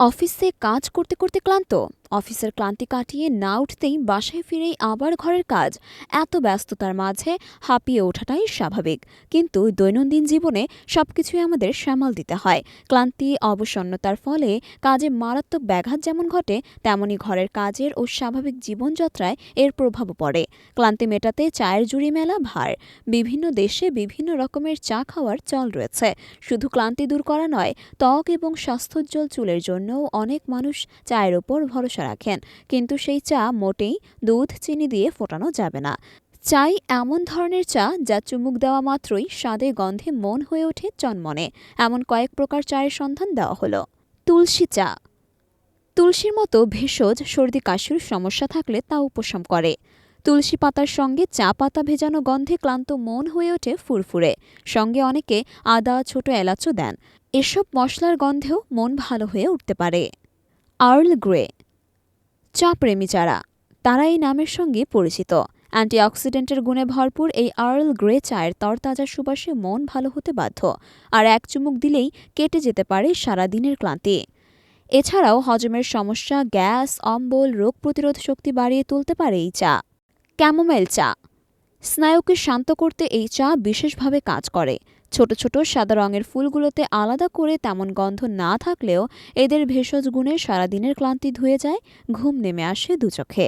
অফিসে কাজ করতে করতে ক্লান্ত। অফিসের ক্লান্তি কাটিয়ে না উঠতেই বাসায় ফিরেই আবার ঘরের কাজ। এত ব্যস্ততার মাঝে হাঁপিয়ে ওঠাটাই স্বাভাবিক। কিন্তু দৈনন্দিন জীবনে সবকিছুই আমাদের সামাল দিতে হয়। ক্লান্তি, অবসন্নতার ফলে কাজে মারাত্মক ব্যাঘাত যেমন ঘটে, তেমনি ঘরের কাজের ও স্বাভাবিক জীবনযাত্রায় এর প্রভাবও পড়ে। ক্লান্তি মেটাতে চায়ের জুড়ি মেলা ভার। বিভিন্ন দেশে বিভিন্ন রকমের চা খাওয়ার চল রয়েছে। শুধু ক্লান্তি দূর করা নয়, ত্বক এবং স্বাস্থ্যোজ্জ্বল চুলের জন্যও অনেক মানুষ চায়ের ওপর ভরসা রাখেন, কিন্তু সেই চা মোটেই দুধ, চিনি দিয়ে ফোটানো যাবে না। চাই এমন ধরনের চা যা চুমুক দেওয়া মাত্রই স্বাদে গন্ধে মন হয়ে ওঠে চনমনে। এমন কয়েক প্রকার চায়ের সন্ধান দেওয়া হলো। তুলসী চা। তুলসীর মতো ভেষজ, সর্দি, কাশির সমস্যা থাকলে তা উপশম করে। তুলসী পাতার সঙ্গে চা পাতা ভেজানো গন্ধে ক্লান্ত মন হয়ে ওঠে ফুরফুরে। সঙ্গে অনেকে আদা, ছোট এলাচও দেন। এসব মশলার গন্ধেও মন ভালো হয়ে উঠতে পারে। Earl Grey. চা প্রেমী চারা। তারা এই নামের সঙ্গে পরিচিত। অ্যান্টিঅক্সিডেন্টের গুণে ভরপুর এই আর্ল গ্রে চায়ের তরতাজা সুবাসে মন ভালো হতে বাধ্য, আর এক চুমুক দিলেই কেটে যেতে পারে সারাদিনের ক্লান্তি। এছাড়াও হজমের সমস্যা, গ্যাস, অম্বল, রোগ প্রতিরোধ শক্তি বাড়িয়ে তুলতে পারে এই চা। ক্যামোমেল চা। স্নায়ুকে শান্ত করতে এই চা বিশেষভাবে কাজ করে। ছোট ছোট সাদা রঙের ফুলগুলোতে আলাদা করে তেমন গন্ধ না থাকলেও এদের ভেষজ গুণে সারাদিনের ক্লান্তি ধুয়ে যায়, ঘুম নেমে আসে দুচোখে